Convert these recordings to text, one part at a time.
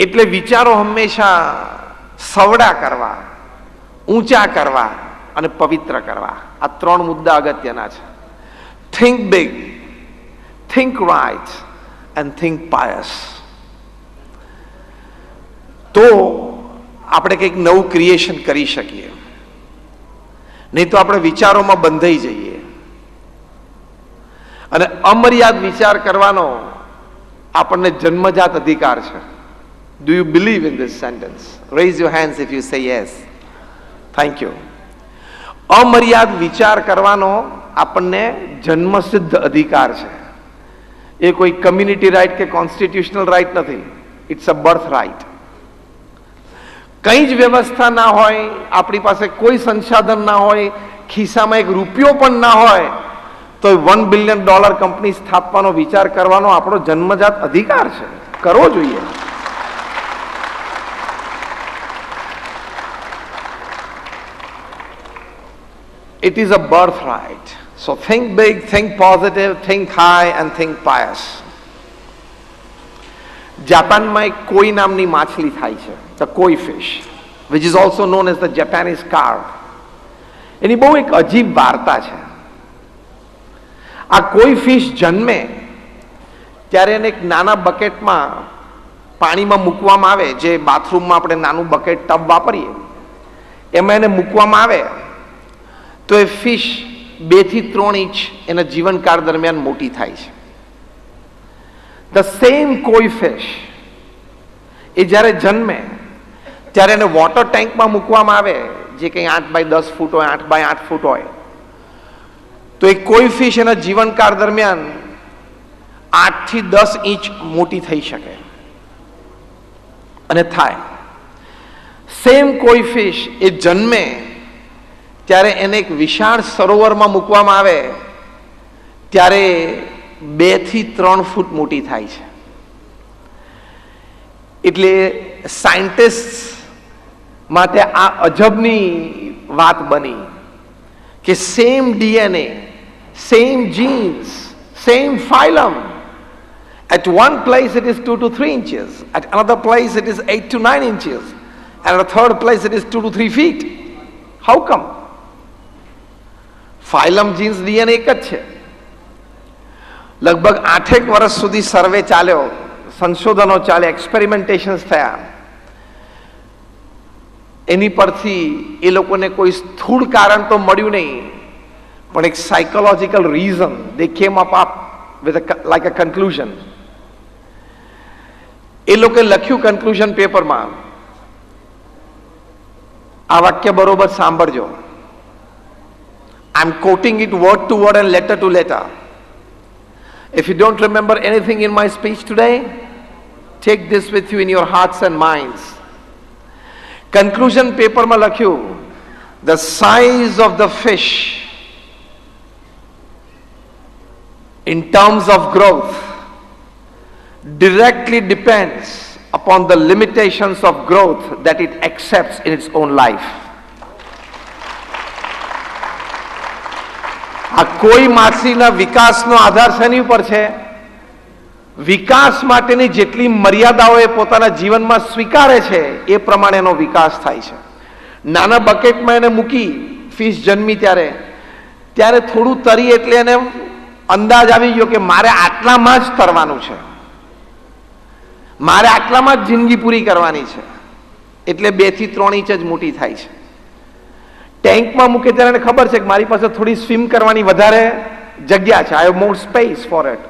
એટલે વિચારો હંમેશા સવડા કરવા, ઊંચા કરવા અને પવિત્ર કરવા. આ ત્રણ મુદ્દા અગત્યના છે. Think big think right and think pious તો આપણે કંઈક નવું ક્રિએશન કરી શકીએ. નહીં તો આપણે વિચારોમાં બંધાઈ જઈએ. અને અમર્યાદ વિચાર કરવાનો આપણને જન્મજાત અધિકાર છે. Do you believe in this sentence? Raise your hands if you say yes thank you અમર્યાદ વિચાર કરવાનો આપણને જન્મસિદ્ધ અધિકાર છે. એ કોઈ કમ્યુનિટી રાઇટ કે કોન્સ્ટિટ્યુશનલ રાઇટ નથી. ઇટ્સ અ બર્થ રાઇટ કંઈ જ વ્યવસ્થા ના હોય, આપણી પાસે કોઈ સંસાધન ના હોય, ખિસ્સામાં એક રૂપિયો પણ ના હોય તો વન બિલિયન ડોલર કંપની સ્થાપવાનો વિચાર કરવાનો આપણો જન્મજાત અધિકાર છે. કરવો જોઈએ. It is a birthright. So think big, think positive, think high, and think pious. જાપાનમાં એક કોઈ નામની માછલી થાય છે the koi fish which is also known as the Japanese carp એની બહુ એક અજીબ વાર્તા છે આ કોઈ ફિશ જન્મે ત્યારે એને એક નાના બકેટમાં પાણીમાં મૂકવામાં આવે જે બાથરૂમમાં આપણે નાનું બકેટ ટબ વાપરીએ એમાં એને મૂકવામાં આવે તો એ ફિશ બેથી ત્રણ ઇંચ એના જીવનકાળ દરમિયાન મોટી થાય છે. ધ સેમ કોઈ ફિશ એ જ્યારે જન્મે, ત્યારે એને વોટર ટેન્કમાં મૂકવામાં આવે, જે કંઈ આઠ બાય દસ ફૂટ હોય, આઠ બાય આઠ ફૂટ હોય, તો એ કોઈ ફિશ એના જીવનકાળ દરમિયાન આઠથી દસ ઇંચ મોટી થઈ શકે. અને થાય. સેમ કોઈ ફિશ એ જન્મે ત્યારે એને એક વિશાળ સરોવરમાં મૂકવામાં આવે ત્યારે બેથી ત્રણ ફૂટ મોટી થાય છે એટલે સાયન્ટિસ્ટ માટે આ અજબની વાત બની કે same DNA same genes same phylum place it is 2 to 3 inches. At another place it is 8 to 9 inches. And at a third place it is 2 to 3 feet. How come? Phylum genes DNA એક જ છે. લગભગ આઠેક વર્ષ સુધી સર્વે ચાલ્યો, સંશોધનો ચાલે, એક્સપેરિમેન્ટેશન્સ થયા. એની પરથી એ લોકોને કોઈ સ્થૂળ કારણ તો મળ્યું નહીં, પણ એક psychological reason they came up up with like a conclusion એ લોકોએ લખ્યું કન્ક્લુઝન પેપરમાં આ વાક્ય બરોબર સાંભળજો. I'm quoting it word to word and letter to letter. If you don't remember anything in my speech today, take this with you in your hearts and minds. Conclusion paper માં લખ્યું the size of the fish in terms of growth directly depends upon the limitations of growth that it accepts in its own life. આ કોઈ માછલીના વિકાસનો આધાર શેની ઉપર છે? વિકાસ માટેની જેટલી મર્યાદાઓ એ પોતાના જીવનમાં સ્વીકારે છે, એ પ્રમાણે એનો વિકાસ થાય છે. નાના બકેટમાં એને મૂકી ફિશ જન્મી ત્યારે ત્યારે થોડું તરી એટલે એને અંદાજ આવી ગયો કે મારે આટલામાં જ તરવાનું છે. મારે આટલામાં જ જિંદગી પૂરી કરવાની છે. એટલે બેથી ત્રણ ઇંચ જ મોટી થાય છે. ટેન્કમાં મૂકે ત્યારે એને ખબર છે કે મારી પાસે થોડી સ્વિમ કરવાની વધારે જગ્યા છે I more space for it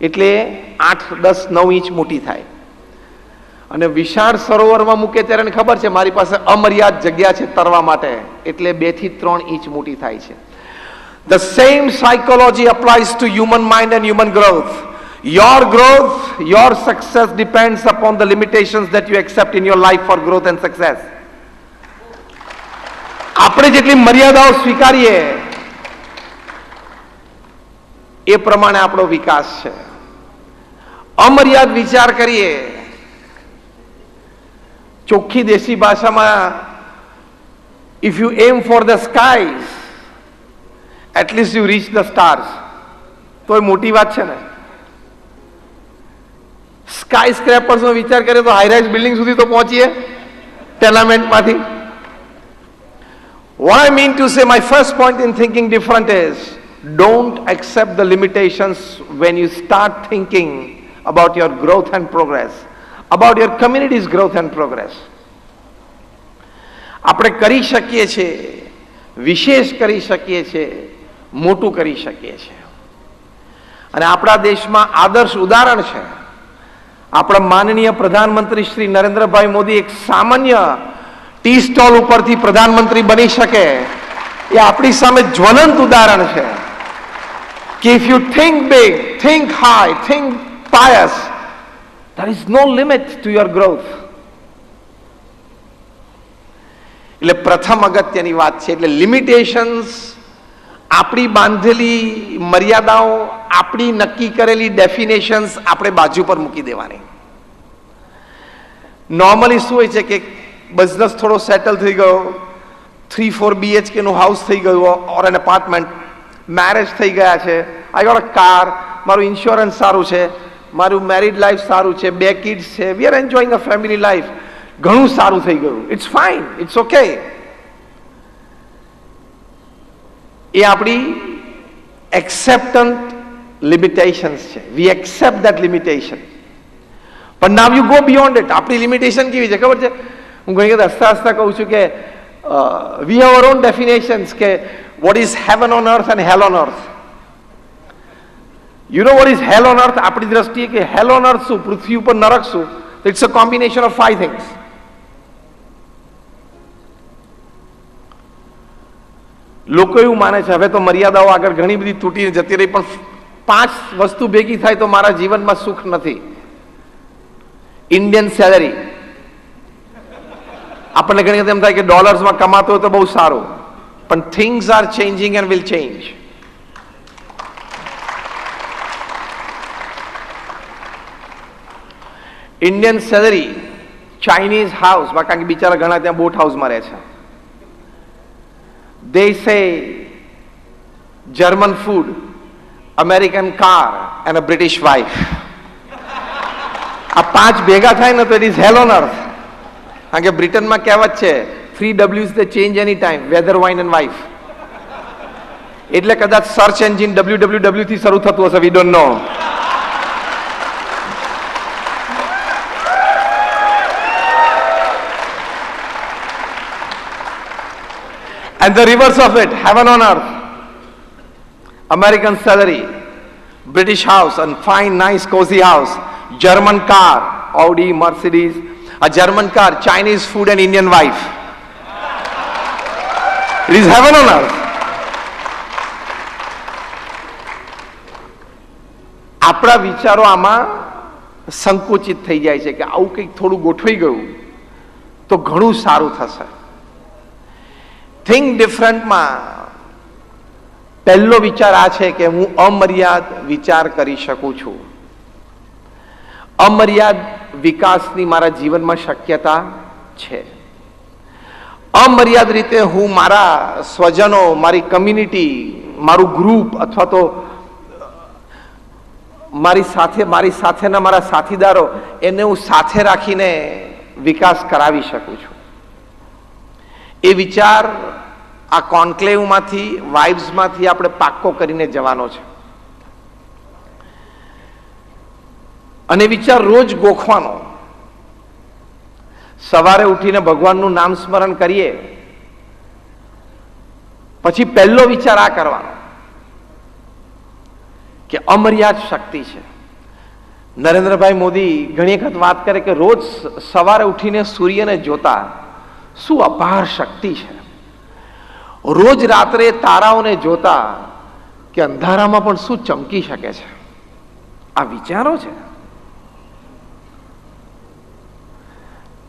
એટલે આઠ દસ નવ ઇંચ મોટી થાય અને વિશાળ સરોવરમાં મૂકે ત્યારે એને ખબર છે મારી પાસે અમર્યાદ જગ્યા છે તરવા માટે એટલે બેથી ત્રણ ઇંચ મોટી થાય છે The same psychology applies to human mind and human growth. Your growth, your success depends upon the limitations that you accept in your life for growth and success. આપણે જેટલી મર્યાદાઓ સ્વીકારીએ, એ પ્રમાણે આપણો વિકાસ છે. અમર્યાદ વિચાર કરીએ, ચોખ્ખી દેશી ભાષામાં if you aim for the skies at least you reach the stars તો એ મોટી વાત છે ને. સ્કાય સ્ક્રેપર્સનો વિચાર કરીએ તો હાઈરાઇઝ બિલ્ડિંગ સુધી તો પહોંચીએ ટેનામેન્ટમાંથી What I mean to say, my first point in thinking different is don't accept the limitations when you start thinking about your growth and progress, about your community's growth and progress. આપણે કરી શકીએ છીએ વિશેષ કરી શકીએ છીએ મોટું કરી શકીએ છીએ અને આપણા દેશમાં આદર્શ ઉદાહરણ છે આપણા માનનીય પ્રધાનમંત્રી શ્રી નરેન્દ્રભાઈ મોદી એક સામાન્ય ટી સ્ટોલ ઉપરથી પ્રધાનમંત્રી બની શકે એ આપણી સામે જ્વલંત ઉદાહરણ છે. કે if you think big think high think pious there is no limit to your growth એટલે પ્રથમ અગત્યની વાત છે, એટલે લિમિટેશન્સ આપણી બાંધેલી મર્યાદાઓ, આપણી નક્કી કરેલી ડેફિનેશન્સ આપણે બાજુ પર મૂકી દેવાની. નોર્મલી શું હોય છે કે બિઝનેસ થોડો સેટલ થઈ ગયો. થ્રી ફોર બીએચકેનું હાઉસ થઈ ગયું ઓર એન એપાર્ટમેન્ટ મેરેજ થઈ ગયા છે. આઈ ગોટ અ કાર મારું ઇન્સ્યોરન્સ સારું છે. મારું મેરિડ લાઈફ સારું છે. બે કિડ્સ છે. We are enjoying a family life ઘણું સારું થઈ ગયું. ઇટ્સ ફાઇન ઇટ્સ ઓકે એ આપણી એક્સેપ્ટન્ટ લિમિટેશન્સ છે. વી એક્સેપ્ટ દેટ લિમિટેશન પણ now you go beyond it આપણી લિમિટેશન કેવી છે? ખબર છે? હું ઘણી વખત હસતા હસતા કહું છું કે વી અવર ઓન ડેફિનેશન્સ કે what is heaven on earth and hell on earth you know what is hell on earth આપણી દ્રષ્ટિએ કે હેલ ઓન અર્થ શું? પૃથ્વી ઉપર નરક શું? It's a combination of five things લોકો એવું માને છે, હવે તો મર્યાદાઓ આગળ ઘણી બધી તૂટીને જતી રહી, પણ પાંચ વસ્તુ ભેગી થાય તો મારા જીવનમાં સુખ નથી. ઇન્ડિયન સેલરી આપણને ઘણી વખત એમ થાય કે ડોલર્સમાં કમાતો તો બહુ સારું. પણ things are changing and will change Indian salary Chinese હાઉસમાં કારણ કે બિચારા ઘણા ત્યાં બોટ હાઉસમાં રહે છે. They say German food American car and a British wife આ પાંચ ભેગા થાય ને તો it is hell on earth કારણ કે બ્રિટનમાં કહેવત છે three ડબલ્યુઝ the change any time weather wine and wife એટલે કદાચ search engine W W W થી શરૂ થતું હશે we don't know and the reverse of it, heaven on earth. American salary, British house, and fine, nice, cozy house, German car, Audi, Mercedes, a German car, Chinese food, and Indian wife. It is heaven on earth. આપણા વિચારો આમાં સંકુચિત થઈ જાય છે કે આવું કંઈક થોડું ગોઠવાઈ ગયું તો ઘણું સારું થશે થિંક ડિફરન્ટમાં પહેલો વિચાર આ છે કે હું અમર્યાદ વિચાર કરી શકું છું અમર્યાદ વિકાસની મારા જીવનમાં શક્યતા છે. અમર્યાદ રીતે હું મારા સ્વજનો, મારી કમ્યુનિટી મારું ગ્રુપ અથવા તો, મારી સાથે, મારી સાથેના મારા સાથીદારો, એને હું સાથે રાખીને વિકાસ કરાવી શકું છું. એ વિચાર આ કોન્ક્લેવમાંથી, વાઇબ્સમાંથી આપણે પાક્કો કરીને જવાનો છે. અને વિચાર રોજ ગોખવાનો. સવારે ઉઠીને ભગવાનનું નામ સ્મરણ કરીએ, પછી પહેલો વિચાર આ કરવાનો કે અમર્યાદ શક્તિ છે. નરેન્દ્રભાઈ મોદી ઘણી વખત વાત કરે કે રોજ સવારે ઉઠીને સૂર્યને જોતા શું અપાર શક્તિ છે. રોજ રાત્રે તારાઓને જોતા કે અંધારામાં પણ શું ચમકી શકે છે. આ વિચારો છે.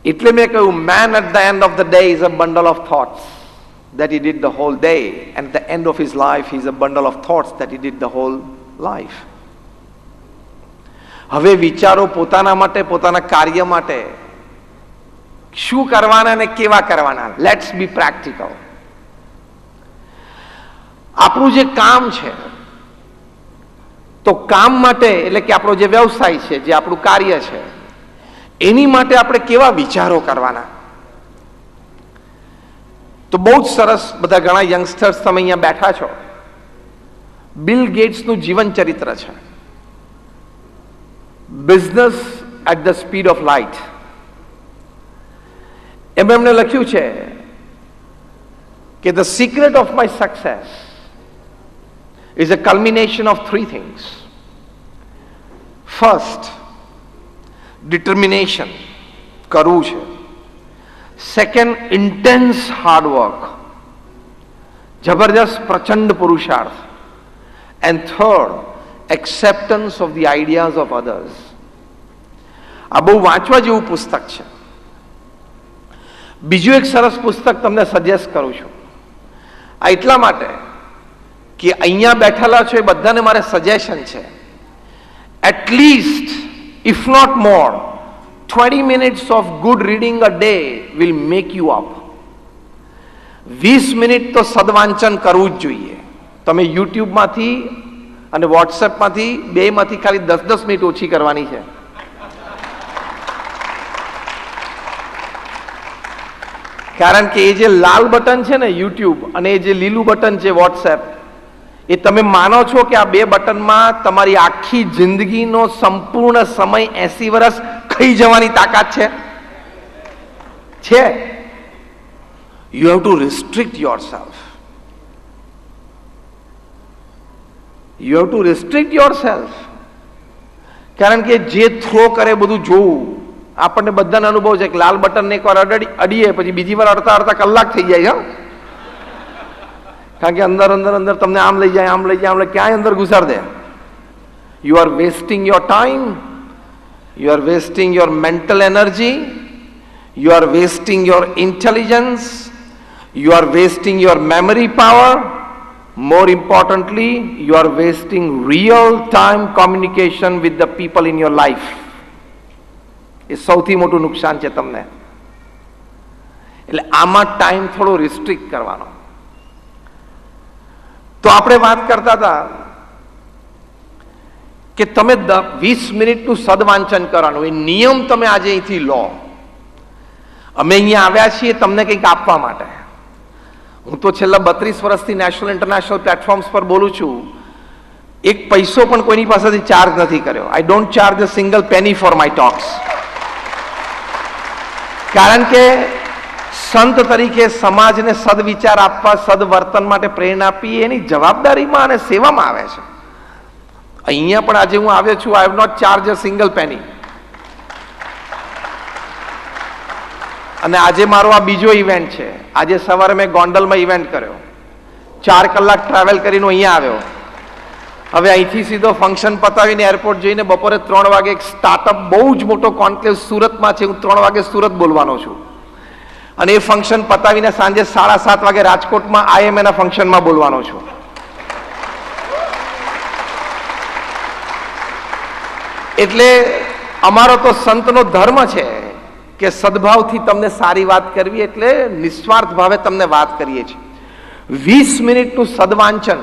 એટલે મેં કહ્યું man at the end of the day is a bundle of thoughts that he did the whole day and the end of his life is a bundle of thoughts that he did the whole life હવે વિચારો પોતાના માટે, પોતાના કાર્ય માટે. શું કરવાના અને કેવા કરવાના? લેટ્સ બી પ્રેક્ટિકલ આપણું જે કામ છે, તો કામ માટે, એટલે કે આપણો જે વ્યવસાય છે, જે આપણું કાર્ય છે એની માટે આપણે કેવા વિચારો કરવાના? તો બહુ જ સરસ બધા ઘણા યંગસ્ટર્સ તમે અહીંયા બેઠા છો. બિલ ગેટ્સનું જીવન ચરિત્ર છે. Business at the speed of light એમ એમણે લખ્યું છે કે the secret of my success is a culmination of three things first determination કરવું છે. સેકન્ડ ઇન્ટેન્સ હાર્ડવર્ક જબરજસ્ત પ્રચંડ પુરુષાર્થ. And third acceptance of the ideas of others આ બહુ વાંચવા જેવું પુસ્તક છે. બીજું એક સરસ પુસ્તક તમને સજેસ્ટ કરું છું. આ એટલા માટે કે અહીંયા બેઠેલા છો એ બધાને મારે સજેશન છે. At least if not more, 20 minutes of good reading a day will make you up. 20 minute તો સદવાંચન કરવું જ જોઈએ. તમે યુટ્યુબમાંથી અને વોટ્સએપમાંથી બેમાંથી ખાલી દસ દસ મિનિટ ઓછી કરવાની છે. કારણ કે એ જે લાલ બટન છે ને યુટ્યુબ અને એ જે લીલું બટન છે વોટ્સએપ એ તમે માનો છો કે આ બે બટનમાં તમારી આખી જિંદગીનો સંપૂર્ણ સમય એસી વર્ષ ખાઈ જવાની તાકાત છે? છે. You have to restrict yourself you have to restrict yourself કારણ કે જે થ્રો કરે બધું જોવું. આપણને બધાને અનુભવ છે કે લાલ બટન ને એકવાર અડી અડીએ, પછી બીજી વાર અડતા અડતા કલાક થઈ જાય હા. કારણ કે અંદર અંદર અંદર તમને આમ લઈ જાય આમ લઈ જાય આમ ક્યાંય અંદર ઘુસાડ દે you are wasting your time you are wasting your mental energy, you are wasting your intelligence, you are wasting your memory power. More importantly, you are wasting real time communication with the people in your life. એ સૌથી મોટું નુકસાન છે તમને એટલે આમાં time થોડો restrict કરવાનો તો આપણે વાત કરતા હતા કે તમે વીસ મિનિટનું સદવાંચન કરવાનું, એ નિયમ તમે આજે અહીંથી લો. અમે અહીંયા આવ્યા છીએ તમને કંઈક આપવા માટે. હું તો છેલ્લા બત્રીસ વર્ષથી નેશનલ ઇન્ટરનેશનલ પ્લેટફોર્મ્સ પર બોલું છું. એક પૈસો પણ કોઈની પાસેથી ચાર્જ નથી કર્યો. I don't charge a single penny for my talks કારણ કે સંત તરીકે સમાજને સદવિચાર આપવા, સદવર્તન માટે પ્રેરણા આપી એની જવાબદારીમાં અને સેવામાં આવે છે. અહીંયા પણ આજે હું આવ્યો છું I have not charge a single penny અને આજે મારો આ બીજો ઇવેન્ટ છે. આજે સવારે મેં ગોંડલમાં ઇવેન્ટ કર્યો. ચાર કલાક ટ્રાવેલ કરીને અહીંયા આવ્યો. હવે અહીંથી સીધો ફંક્શન પતાવીને એરપોર્ટ જઈને બપોરે ત્રણ વાગે એક સ્ટાર્ટઅપ બહુ જ મોટો કોન્ક્લેવ સુરતમાં છે. હું ત્રણ વાગે સુરત બોલવાનો છું. અને એ ફંક્શન પતાવીને સાંજે સાડા સાત વાગે રાજકોટમાં આઈએમએના ફંક્શનમાં બોલવાનો છું. એટલે અમારો તો સંતનો ધર્મ છે કે સદભાવથી તમને સારી વાત કરવી એટલે નિસ્વાર્થ ભાવે તમને વાત કરીએ છીએ. વીસ મિનિટનું સદવાંચન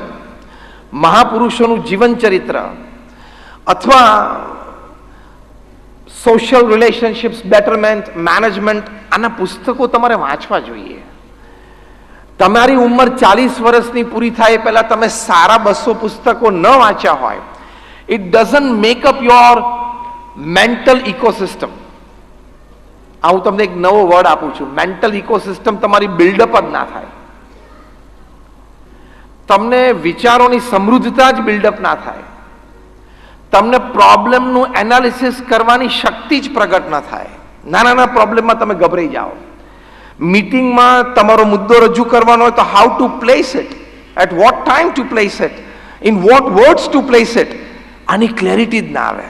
મહાપુરુષોનું જીવન ચરિત્ર અથવા સોશિયલ રિલેશનશિપ્સ બેટરમેન્ટ મેનેજમેન્ટ આના પુસ્તકો તમારે વાંચવા જોઈએ. તમારી ઉંમર ચાલીસ વર્ષની પૂરી થાય પહેલા તમે સારા બસો પુસ્તકો ન વાંચ્યા હોય. It doesn't make up your mental ecosystem આ હું તમને એક નવો વર્ડ આપું છું. મેન્ટલ ઇકોસિસ્ટમ તમારી બિલ્ડઅપ જ ના થાય. તમને વિચારોની સમૃદ્ધતા જ બિલ્ડઅપ ના થાય. તમને પ્રોબ્લેમનું એનાલિસિસ કરવાની શક્તિ જ પ્રગટ ન થાય. નાના નાના પ્રોબ્લેમમાં તમે ગભરાઈ જાઓ. મીટિંગમાં તમારો મુદ્દો રજૂ કરવાનો હોય તો how to place it at what time to place it in what words to place it આની ક્લેરિટી જ ના આવે.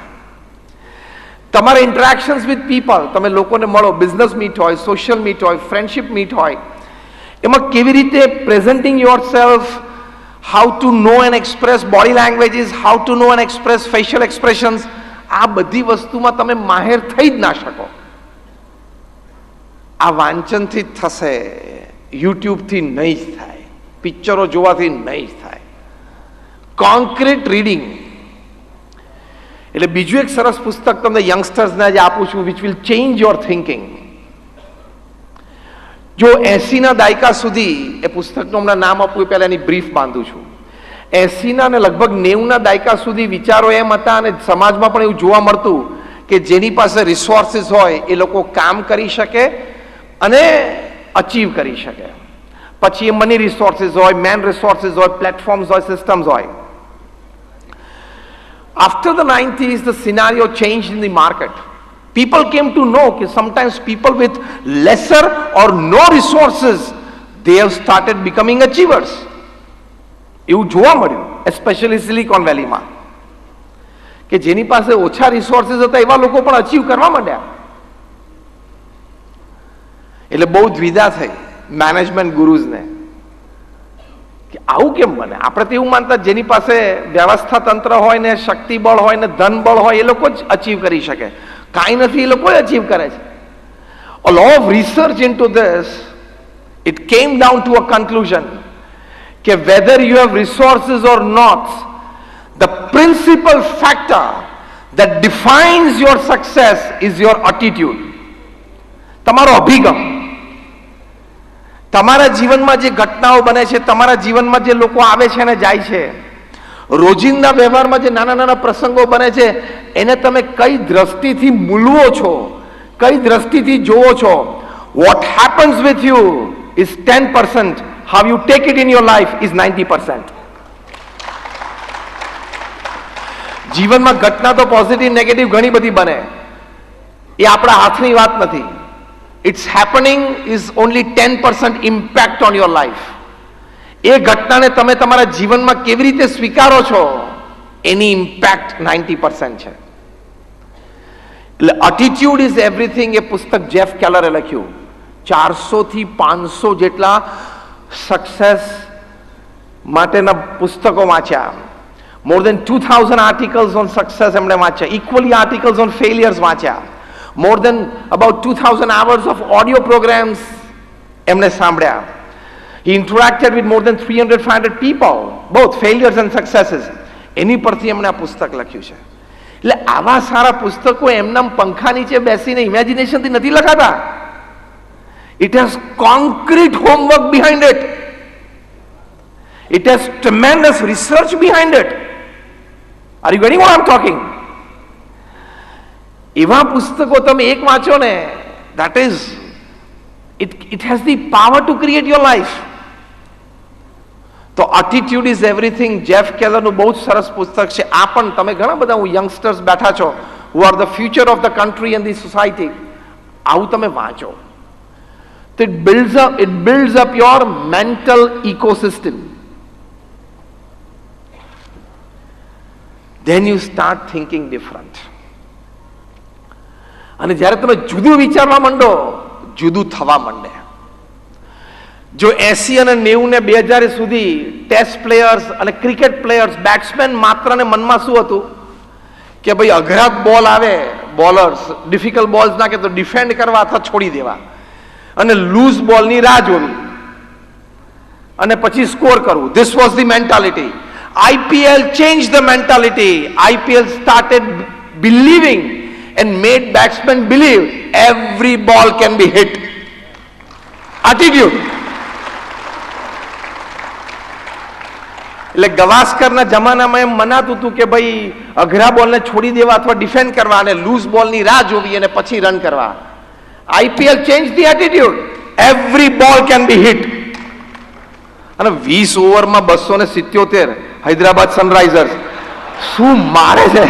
તમારા ઇન્ટરેક્શન્સ વિથ પીપલ તમે લોકોને મળો બિઝનેસ મીટ હોય સોશિયલ મીટ હોય ફ્રેન્ડશિપ મીટ હોય, એમાં કેવી રીતે presenting yourself how to know and express body languages how to know and express facial expressions આ બધી વસ્તુમાં તમે માહેર થઈ જ ના શકો. આ વાંચનથી જ થશે, યુટ્યુબથી નહીં જ થાય, પિક્ચરો જોવાથી નહીં જ થાય. કોન્ક્રીટ રીડિંગ એટલે બીજું એક સરસ પુસ્તક તમને યંગસ્ટર્સને આજે આપું છું which will change your thinking જો એસીના દાયકા સુધી એ પુસ્તકનું હમણાં નામ આપવું પહેલા એની બ્રીફ બાંધું છું. એસીના અને લગભગ નેવુંના દાયકા સુધી વિચારો એમ હતા અને સમાજમાં પણ એવું જોવા મળતું કે જેની પાસે રિસોર્સિસ હોય એ લોકો કામ કરી શકે અને અચીવ કરી શકે. પછી એ મની રિસોર્સિસ હોય મેન રિસોર્સિસ હોય પ્લેટફોર્મ્સ હોય સિસ્ટમ્સ હોય. After the 90s, the scenario changed in the market. People came to know that sometimes people with lesser or no resources, they have started becoming achievers. એવું જોવા મળ્યું especially silicon વેલીમાં કે જેની પાસે ઓછા રિસોર્સિસ હતા એવા લોકો પણ અચીવ કરવા માંડ્યા. એટલે બહુ દ્વિધા થઈ મેનેજમેન્ટ ગુરુઝને. કે આવું કેમ બને? આપણે તો એવું માનતા જેની પાસે વ્યવસ્થા તંત્ર હોય ને શક્તિ બળ હોય ને ધન બળ હોય એ લોકો જ અચીવ કરી શકે. કાંઈ નથી એ લોકો અચીવ કરે છે A lot of research into this, it came down to a conclusion કે whether you have resources or not, the principal factor that defines your success is your attitude. તમારો અભિગમ તમારા જીવનમાં જે ઘટનાઓ બને છે તમારા જીવનમાં જે લોકો આવે છે અને જાય છે રોજિંદા વ્યવહારમાં જે નાના નાના પ્રસંગો બને છે, એને તમે કઈ દ્રષ્ટિથી મૂલવો છો? કઈ દ્રષ્ટિથી જોવો છો? What happens with you is ten percent how you take it in your life is ninety percent જીવનમાં ઘટના તો પોઝિટિવ નેગેટિવ ઘણી બધી બને. એ આપણા હાથની વાત નથી. It's happening is only ten percent impact on your life એ ઘટનાને તમે તમારા જીવનમાં કેવી રીતે સ્વીકારો છો? એની ઇમ્પેક્ટ નાઇન્ટી પર્સન્ટ છે. એટલે અટીટ્યુડ ઇઝ એવરીથિંગ એ પુસ્તક જેફ કેલરે લખ્યું. ચારસો થી પાંચસો જેટલા સક્સેસ માટેના પુસ્તકો વાંચ્યા. More than two thousand articles on success એમણે વાંચ્યા. ઇક્વલી આર્ટિકલ્સ ઓન ફેલિયર્સ વાંચ્યા. More than about two thousand hours of audio programs એમણે સાંભળ્યા. He interacted with more than 300, 500 people, both failures and successes. એની પરથી એમણે આ પુસ્તક લખ્યું છે. એટલે આવા સારા પુસ્તકો એમના પંખા નીચે બેસીને ઇમેજિનેશનથી નથી લખાતા. It has concrete homework behind it it has tremendous research behind it are you getting what am talking એવા પુસ્તકો તમે એક વાંચો ને that is it it has the power to create your life તો attitude ઇઝ એવરીથિંગ જેફ કેલરનું બહુ જ સરસ પુસ્તક છે. આ પણ તમે ઘણા બધા હું યંગસ્ટર્સ બેઠા છો who are the future of the country and the society આવું તમે વાંચો. તો it build up it builds up your mental ecosystem then you start thinking different અને જ્યારે તમે જુદું વિચારવા માંડો, જુદું થવા માંડે. જો એસી અને નેવું ને બે હજાર સુધી ટેસ્ટ પ્લેયર્સ અને ક્રિકેટ પ્લેયર્સ બેટ્સમેન માત્ર ને મનમાં શું હતું? કે ભાઈ અઘરા બોલ આવે બોલર્સ ડિફિકલ્ટ બોલ્સ નાખે તો ડિફેન્ડ કરવા અથવા છોડી દેવા. અને લૂઝ બોલની રાહ જોવી. અને પછી સ્કોર કરવું. This was the mentality IPL change the mentality IPL started believing and made batsman believe every ball can be hit Attitude. એટલે ગવાસ્કરના જમાનામાં એમ મનાતું હતું કે ભાઈ અઘરા બોલને છોડી દેવા અથવા ડિફેન્ડ કરવા અને લૂઝ બોલની રાહ જોવી અને પછી રન કરવા. IPL change the attitude every ball can be hit અને વીસ ઓવરમાં બસો ને સિત્યોતેર હૈદરાબાદ સનરાઈઝર્સ શું મારે છે?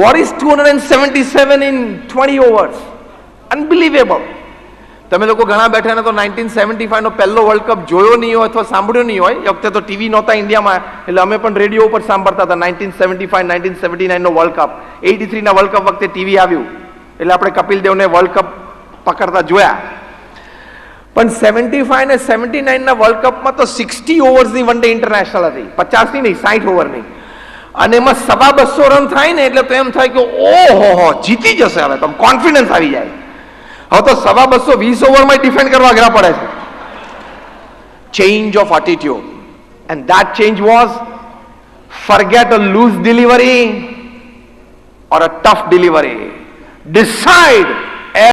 What is 277 in 20 overs? Unbelievable. તમે લોકો ઘણા બેઠા ને તો નાઇન્ટીન સેવન્ટી ફાઈવનો પહેલો વર્લ્ડ કપ જોયો નહીં હોય અથવા સાંભળ્યો નહીં હોય. એ વખતે તો ટીવી નહોતા ઇન્ડિયામાં, એટલે અમે પણ રેડિયો ઉપર સાંભળતા હતા nineteen seventy five nineteen seventy નાઇનનો world cup eighty થ્રીના વર્લ્ડ કપ વખતે ટીવી આવ્યું. એટલે આપણે કપિલ દેવને વર્લ્ડ કપ પકડતા જોયા. પણ સેવન્ટી ફાઈવ ને સેવન્ટી નાઇનના વર્લ્ડ કપમાં તો સિક્સટી ઓવર્સની વન ડે ઇન્ટરનેશનલ હતી. પચાસની નહીં સાઠ ઓવરની અને એમાં સવા બસો રન થાય ને, એટલે તો એમ થાય કે ઓહો હો જીતી જશે હવે, તો કોન્ફિડન્સ આવી જાય. હવે તો સવા બસો વીસ ઓવરમાં ડિફેન્ડ કરવા અઘરા પડે છે change of attitude. And that change was forget a loose delivery or a tough delivery. Decide